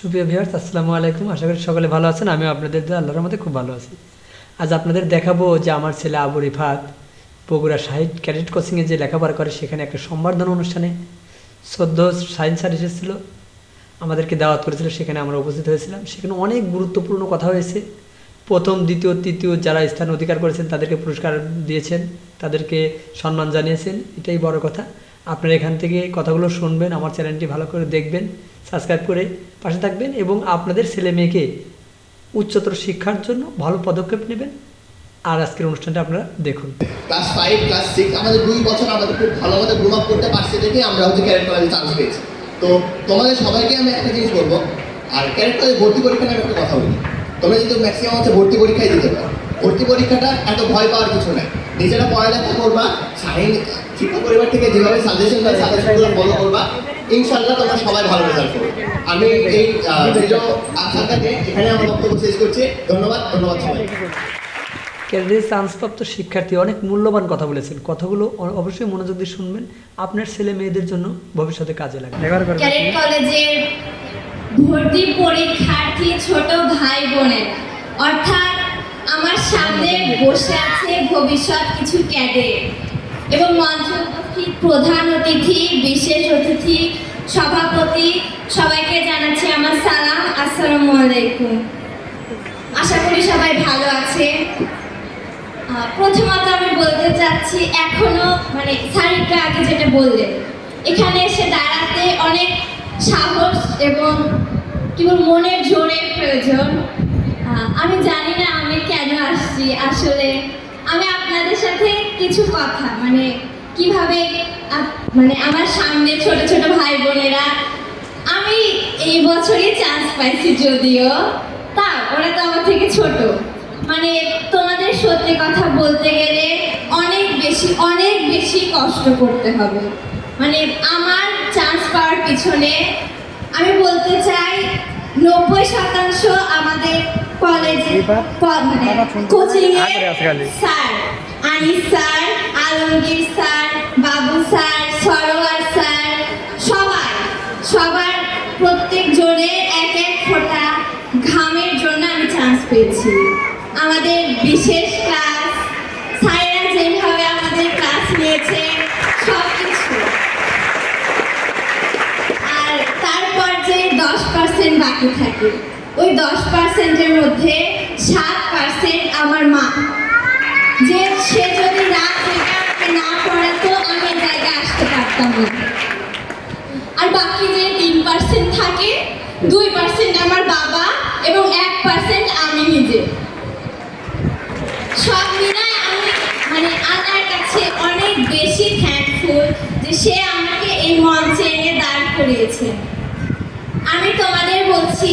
সুপ্রিয় ভিউয়ার্স আসসালামু আলাইকুম। আশা করি সকলে ভালো আছেন। আমিও আপনাদের আল্লাহর মধ্যে খুব ভালো আছি। আজ আপনাদের দেখাবো যে আমার ছেলে আবু রিফাত বগুড়া সাহিত্য ক্যাডেট কোচিংয়ে যে লেখাপড়া করে, সেখানে একটা সম্বর্ধনা অনুষ্ঠানে সদ্য সায়েন্স স্যার এসেছিল, আমাদেরকে দাওয়াত করেছিল, সেখানে আমরা উপস্থিত হয়েছিলাম। সেখানে অনেক গুরুত্বপূর্ণ কথা হয়েছে। প্রথম, দ্বিতীয়, তৃতীয় যারা স্থান অধিকার করেছেন, তাদেরকে পুরস্কার দিয়েছেন, তাদেরকে সম্মান জানিয়েছেন। এটাই বড় কথা। আপনারা এখান থেকে কথাগুলো শুনবেন, আমার চ্যানেলটি ভালো করে দেখবেন সাবস্ক্রাইব করে পাশে থাকবেন এবং আপনাদের ছেলে মেয়েকে উচ্চতর শিক্ষার জন্য ভালো পদক্ষেপ নেবেন। আর আজকের অনুষ্ঠানটা আপনারা দেখুন। ক্লাস ফাইভ ক্লাস সিক্স আমাদের দুই বছর আমাদের খুব ভালো মতো গ্রো আপ করতে পারছে দেখে আমরা হচ্ছে ক্যারেট কলেজে চান্স পেয়েছি। তো তোমাদের সবাইকে আমি একটা জিনিস বলব, আর ক্যারেট কলেজে ভর্তি পরীক্ষা নিয়ে একটা কথা বলি। তোমরা কিন্তু ম্যাক্সিমাম হচ্ছে ভর্তি পরীক্ষায় দিতে পারো, ভর্তি পরীক্ষাটা এত ভয় পাওয়ার কিছু নাই। নিজেরা পড়ালেখা করবা সাইন শিক্ষক পরিবার থেকে যেভাবে সাজেশন দেয় সাজেশনগুলো ফলো করবা ইনশাল্লাহ তোমরা সবাই ভালো রেজাল্ট করবে। আমি এই আশাটাকে এখানে আমার বক্তব্য শেষ করছি। ধন্যবাদ ধন্যবাদ সবাই ক্যারিয়ারে চান্সপ্রাপ্ত শিক্ষার্থী অনেক মূল্যবান কথা বলেছেন। কথাগুলো অবশ্যই মনোযোগ দিয়ে শুনবেন। আপনার ছেলে মেয়েদের জন্য ভবিষ্যতে কাজে লাগবে। ক্যাডেট কলেজের ভর্তি পরীক্ষার্থী ছোট ভাই বোনের। অর্থাৎ আমার সামনে বসে আছে ভবিষ্যৎ কিছু ক্যাডেট। এবং মঞ্চ প্রধান অতিথি, বিশেষ অতিথি, সভাপতি, সবাইকে জানাচ্ছি আমার সালাম, আসসালামু আলাইকুম। আশা করি সবাই ভালো আছে। প্রথমত আমি বলতে চাচ্ছি, এখনও মানে স্যার আগে যেটা বললেন এখানে এসে দাঁড়াতে অনেক সাহস এবং কি বলব, মনের জোরের প্রয়োজন। আমি জানি না আমি কেন আসছি আসলে। আমি আপনাদের সাথে কিছু কথা মানে কীভাবে মানে আমার সামনে ছোট ছোট ভাই বোনেরা আমি এই বছরই চান্স পাইছি যদিও, তা ওরা তো আমার থেকে ছোট। মানে তোমাদের সত্যি কথা বলতে গেলে অনেক বেশি অনেক বেশি কষ্ট করতে হবে। মানে আমার চান্স পাওয়ার পিছনে আমি বলতে চাই, নব্বই শতাংশ কলেজে coaching sir Anis sir Alamgir sir Babu sir Sarwar sir সবাই সবার প্রত্যেক জনের এক এক ফোঁটা ঘামের জন্য আমি চান্স পেয়েছি। আমাদের বিশেষ ক্লাস স্যারেরা যেভাবে আমাদের ক্লাস নিয়েছে সব কিছু আর তারপর যে দশ পার্সেন্ট বাকি থাকে। ওই দশ পার্সেন্টের মধ্যে সাত পার্সেন্ট আমার মা। যে সে যদি রাত আমাকে না পড়াতো আমি জায়গায় আসতে পারতাম না। আর বাকি যে তিন পার্সেন্ট থাকে, দুই পার্সেন্ট আমার বাবা এবং এক পার্সেন্ট আমি নিজে। সব মিলায় আমি মানে আল্লাহর কাছে অনেক বেশি থ্যাঙ্কফুল যে সে আমাকে এই মঞ্চে এনে দাঁড় করিয়েছে। আমি তোমাদের বলছি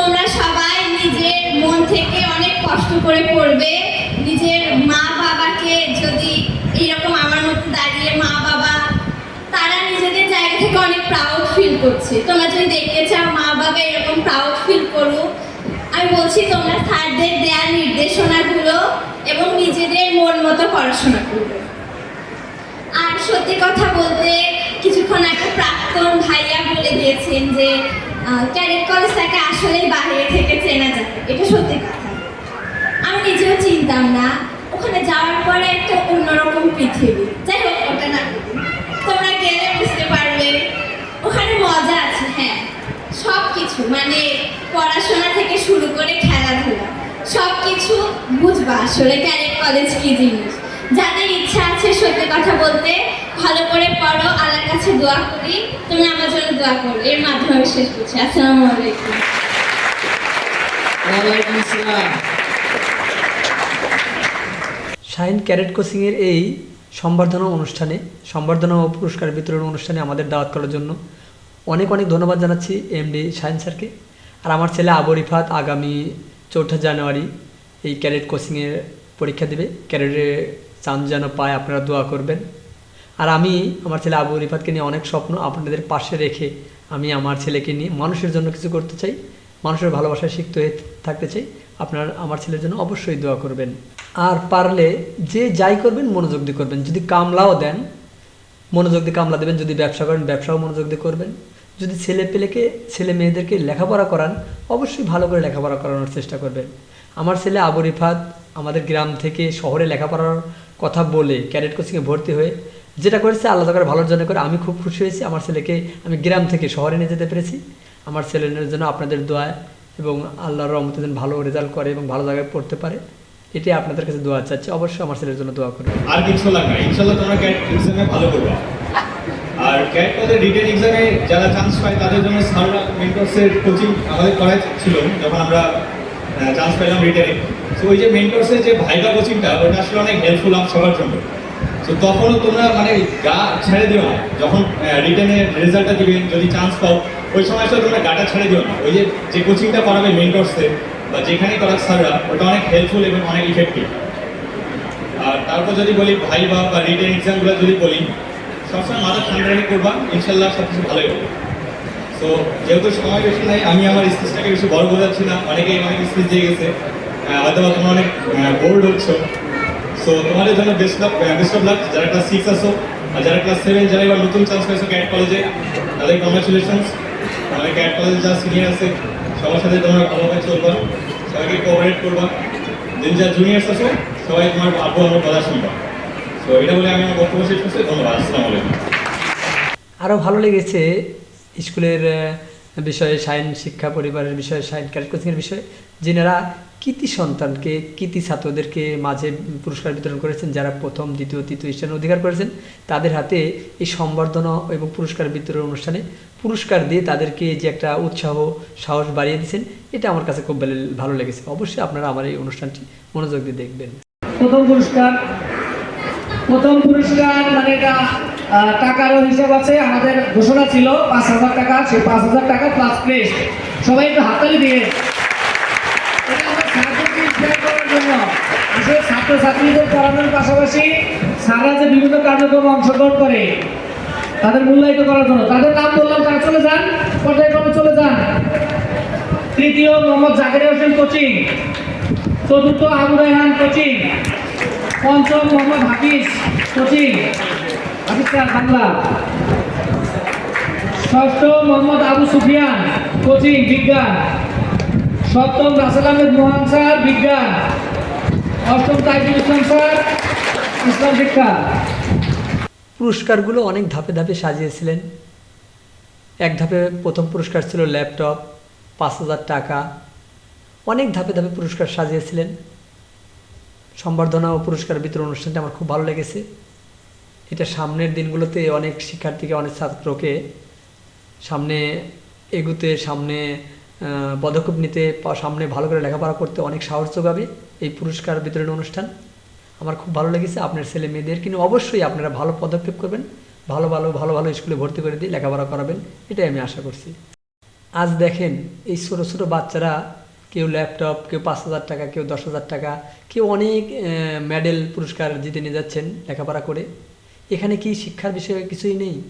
তোমরা সবাই নিজের মন থেকে অনেক কষ্ট করে পড়বে। নিজের মা বাবাকে যদি এইরকম আমার মতো দাঁড়িয়ে মা বাবা, তারা নিজেদের জায়গা থেকে অনেক প্রাউড ফিল করছে। তোমরা যদি দেখতে চাও মা বাবা এরকম প্রাউড ফিল করুক, আমি বলছি তোমরা স্যারদের দেওয়া নির্দেশনাগুলো এবং নিজেদের মন মতো পড়াশোনা করবে। আর সত্যি কথা বলতে কিছুক্ষণ আগে প্রাক্তন ভাইয়া বলে দিয়েছেন যে ক্যারেট কলেজটাকে আসলে বাইরে থেকে চেনা যায়। এটা সত্যি কথা। আমি নিজেও চিনতাম না। ওখানে যাওয়ার পরে একটা অন্যরকম পৃথিবী। যাই হোক, ওটা না। তোমরা গেলে বুঝতে পারবে। ওখানে মজা আছে হ্যাঁ। সব কিছু মানে পড়াশোনা থেকে শুরু করে খেলাধুলা। সব কিছু বুঝবা আসলে ক্যারেট কলেজ কি জিনিস। যাদের ইচ্ছা আছে সত্যি কথা বলতে ভালো করে পড়ো, আল্লাহর কাছে দোয়া করি। তুমি আমার জন্য দোয়া করো। এর মাধ্যমে শেষ করছি। আসসালামু আলাইকুম। শাহিন ক্যারেট কোচিংয়ের এই সম্বর্ধনা অনুষ্ঠানে, সম্বর্ধনা ও পুরস্কার বিতরণ অনুষ্ঠানে আমাদের দাওয়াত করার জন্য অনেক অনেক ধন্যবাদ জানাচ্ছি এমডি শাহিন স্যারকে। আর আমার ছেলে আবু রিফাত আগামী চৌঠা জানুয়ারি এই ক্যারেট কোচিংয়ের পরীক্ষা দেবে। ক্যারেটের চান্স যেন পায়, আপনারা দোয়া করবেন। আর আমি আমার ছেলে আবু রিফাতকে নিয়ে অনেক স্বপ্ন আপনাদের পাশে রেখে আমি আমার ছেলেকে নিয়ে মানুষের জন্য কিছু করতে চাই, মানুষের ভালোবাসায় শিখতে হয়ে থাকতে চাই। আপনার, আমার ছেলের জন্য অবশ্যই দোয়া করবেন। আর পারলে যে যাই করবেন, মনোযোগ দিয়ে করবেন। যদি কামলাও দেন, মনোযোগ দিয়ে কামলা দেবেন। যদি ব্যবসা করেন, ব্যবসাও মনোযোগ দিয়ে করবেন। যদি ছেলে পেলেকে, ছেলে মেয়েদেরকে লেখাপড়া করান, অবশ্যই ভালো করে লেখাপড়া করানোর চেষ্টা করবেন। আমার ছেলে আবু রিফাত আমাদের গ্রাম থেকে শহরে লেখাপড়ার কথা বলে, ক্যাডেট কোচিংয়ে ভর্তি হয়ে যেটা করেছে, আল্লাহ তাকার ভালোর জন্য করে আমি খুব খুশি হয়েছি। আমার ছেলেকে আমি গ্রাম থেকে শহরে নিয়ে যেতে পেরেছি। আমার ছেলের জন্য আপনাদের দোয়ায় এবং আল্লাহর রহমতে যেন ভালো রেজাল্ট করে এবং ভালো জায়গায় পড়তে পারে, এটাই আপনাদের কাছে দোয়া চাচ্ছি। অবশ্যই আমার ছেলের জন্য দোয়া আর ইনশাল্লাহ তোমরা ক্যাট এক্সামে ভালো করবে। আর ক্যাট পদের রিটেন এক্সামে যারা চান্স পায়, তাদের জন্য মেন্টরসের কোচিং আমাদের ছিল, যখন আমরা চান্স পেলাম রিটেনে তো ওই যে মেন্টরসের যে ভাইবা কোচিংটা ওটা আসলে অনেক হেল্পফুল সবার জন্য। তো তখনও তোমরা মানে গা ছেড়ে দিও না। যখন রিটেনের রেজাল্টটা দিবে, যদি চান্স পাও, ওই সময় আসলে তোমরা গাটা ছেড়ে দিও না। ওই যে যে কোচিংটা করাবে মেন্টরসে বা যেখানেই করাক স্যাররা ওটা অনেক হেল্পফুল এবং অনেক ইফেক্টিভ আর তারপর যদি বলি, ভাই বা বা রিটেন এক্সামগুলো যদি বলি, সবসময় মাথা ঠান্ডা রেখে করবা, ইনশাল্লাহ সব কিছু ভালোই হবে। তো যেহেতু সময় বেশি নাই, আমি আমার স্পিচটাকে বেশি বড় বোঝাচ্ছি না, অনেকেই অনেক স্পিচ দিয়ে গেছে। হয়তো তোমরা অনেক বোর্ড হচ্ছ। সো তোমাদের জন্য best of best of luck যারা ক্লাস সিক্স আসো আর যারা ক্লাস সেভেন যারা এবার নতুন চান্স পেয়েছ ক্যাট কলেজে তাদের কংগ্রাচুলেশনস আমাদের ক্যাট কলেজে যা সিনিয়র আছে, সবার সাথে তোমরা ভালোভাবে চলবা সবাইকে কোঅপারেট করবা। দিন যা জুনিয়র্স আছো, সবাই তোমার আব্বু আমার কথা শুনবা। তো এটা বলে আমি আমার বক্তব্য শেষ করছি, ধন্যবাদ, আসসালামু আলাইকুম। আরও ভালো লেগেছে স্কুলের বিষয়ে সাইন, শিক্ষা, পরিবারের বিষয়ে সাইন ক্যারেট কোচিংয়ের বিষয়ে, যেনারা কৃতি সন্তানকে, কৃতি ছাত্রদেরকে মাঝে পুরস্কার বিতরণ করেছেন, যারা প্রথম, দ্বিতীয়, তৃতীয় স্থান অধিকার করেছেন, তাদের হাতে এই সম্বর্ধনা এবং পুরস্কার বিতরণ অনুষ্ঠানে পুরস্কার দিয়ে তাদেরকে যে একটা উৎসাহ, সাহস বাড়িয়ে দিয়েছেন, এটা আমার কাছে খুব ভালো- লেগেছে। অবশ্যই আপনারা আমার এই অনুষ্ঠানটি মনোযোগ দিয়ে দেখবেন। প্রথম পুরস্কার প্রথম পুরস্কার মানে টাকারও হিসাব আছে, আমাদের ঘোষণা ছিল পাঁচ হাজার টাকা সেই পাঁচ হাজার টাকা প্লাস ক্রেস্ট সবাই একটু হাততালি দিয়ে। ছাত্রছাত্রীদের পড়ানোর পাশাপাশি সারা যে বিভিন্ন কার্যক্রমে অংশগ্রহণ করে, তাদের মূল্যায়িত করার জন্য। তাদের নাম বললাম, তারা চলে যান, পর্যায়ক্রমে চলে যান। তৃতীয় মোহাম্মদ জাকির হোসেন কোচিং, চতুর্থ আবু রায়হান কোচিং, পঞ্চম মোহাম্মদ হাফিজ কোচিং। স্যার বাংলা। ষষ্ঠ মোহাম্মদ আবু সুফিয়ান, কোচিং বিজ্ঞান। সপ্তম রাসেল আহমেদ মোহন স্যার, বিজ্ঞান। অষ্টম তাইজুল ইসলাম স্যার, ইসলাম শিক্ষা। পুরস্কারগুলো অনেক ধাপে ধাপে সাজিয়েছিলেন। এক ধাপে প্রথম পুরস্কার ছিল ল্যাপটপ, পাঁচ হাজার টাকা। অনেক ধাপে ধাপে পুরস্কার সাজিয়েছিলেন। সম্বর্ধনা ও পুরস্কার বিতরণ অনুষ্ঠানটা আমার খুব ভালো লেগেছে। এটা সামনের দিনগুলোতে অনেক শিক্ষার্থীকে, অনেক ছাত্রকে সামনে এগুতে, সামনে পদক্ষেপ নিতে সামনে ভালো করে লেখাপড়া করতে অনেক সাহস যোগাবে এই পুরস্কার বিতরণ অনুষ্ঠান। আমার খুব ভালো লেগেছে, আপনার ছেলে মেয়েদের কিন্তু অবশ্যই আপনারা ভালো পদক্ষেপ করবেন, ভালো ভালো ভালো ভালো স্কুলে ভর্তি করে দিয়ে লেখাপড়া করাবেন, এটাই আমি আশা করছি। আজ দেখেন, এই ছোটো ছোটো বাচ্চারা কেউ ল্যাপটপ, কেউ পাঁচ হাজার টাকা, কেউ দশ হাজার টাকা, কেউ অনেক মেডেল পুরস্কার জিতে নিয়ে যাচ্ছেন লেখাপড়া করে। এখানে কি শিক্ষার বিষয়ে কিছুই নেই?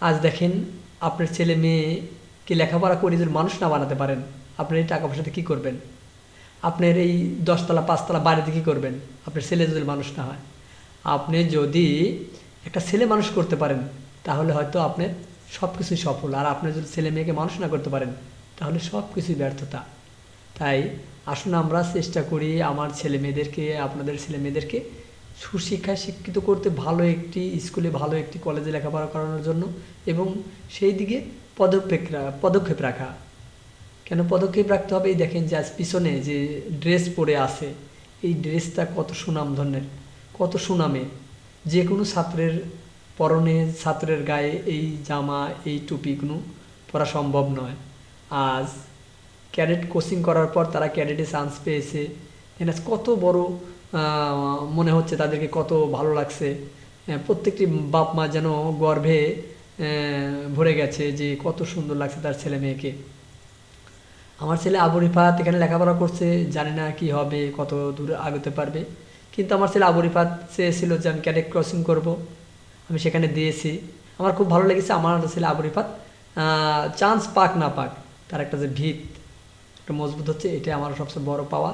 আজ দেখেন, আপনার ছেলে মেয়েকে লেখাপড়া করে যদি মানুষ না বানাতে পারেন, আপনার এই টাকা পয়সাতে কী করবেন? আপনার এই দশতলা, পাঁচতলা বাড়িতে কী করবেন? আপনার ছেলে যদি মানুষ না হয়। আপনি যদি একটা ছেলে মানুষ করতে পারেন, তাহলে হয়তো আপনার সব কিছুই সফল। আর আপনি যদি ছেলে মেয়েকে মানুষ না করতে পারেন, তাহলে সব কিছুই ব্যর্থতা। তাই আসুন আমরা চেষ্টা করি আমার ছেলে মেয়েদেরকে, আপনাদের ছেলে মেয়েদেরকে সুশিক্ষায় শিক্ষিত করতে ভালো একটি স্কুলে ভালো একটি কলেজে লেখাপড়া করানোর জন্য এবং সেই দিকে পদক্ষেপ পদক্ষেপ রাখা। কেন পদক্ষেপ রাখতে হবে? এই দেখেন যে আজ পিছনে যে ড্রেস পরে আছে, এই ড্রেসটা কত সুনাম ধরনের কত সুনামে। যে কোনো ছাত্রের পরনে, ছাত্রের গায়ে এই জামা, এই টুপিগুলো পরা সম্ভব নয়। আজ ক্যাডেট কোচিং করার পর তারা ক্যাডেটে চান্স পেয়েছে। এনাজ কত বড় মনে হচ্ছে তাদেরকে কত ভালো লাগছে। প্রত্যেকটি বাপ মা যেন গর্ভে ভরে গেছে যে কত সুন্দর লাগছে তার ছেলে মেয়েকে। আমার ছেলে আবু রিফাত এখানে লেখাপড়া করছে, জানি না কি হবে, কত দূর আগাতে পারবে। কিন্তু আমার ছেলে আবু রিফাত চেয়েছিল যে আমি ক্যাডেট ক্রসিং করব, আমি সেখানে দিয়েছি। আমার খুব ভালো লেগেছে, আমার ছেলে আবু রিফাত চান্স পাক না পাক, তার একটা যে ভিত, একটা মজবুত হচ্ছে এটা আমার সবচেয়ে বড় পাওয়া।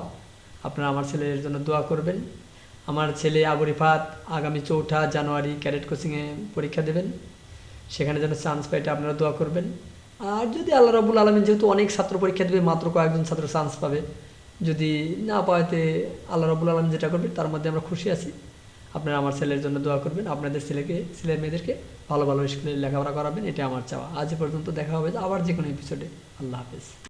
আপনারা আমার ছেলের জন্য দোয়া করবেন। আমার ছেলে আবু রিফাত আগামী চৌঠা জানুয়ারি ক্যাডেট কোচিংয়ে পরীক্ষা দেবেন। সেখানে যেন চান্স পাই এটা আপনারা দোয়া করবেন। আর যদি আল্লাহ রাবুল আলমিন যেহেতু অনেক ছাত্র পরীক্ষা দেবে, মাত্র কয়েকজন ছাত্র চান্স পাবে। যদি না পাওয়াতে আল্লাহ রাবুল আলম যেটা করবে, তার মধ্যে আমরা খুশি আছি। আপনারা আমার ছেলের জন্য দোয়া করবেন। আপনাদের ছেলেকে, ছেলে মেয়েদেরকে ভালো ভালো স্কুলে লেখাপড়া করাবেন এটা আমার চাওয়া। আজ পর্যন্ত দেখা হবে আবার যে কোনো এপিসোডে আল্লাহ হাফেজ।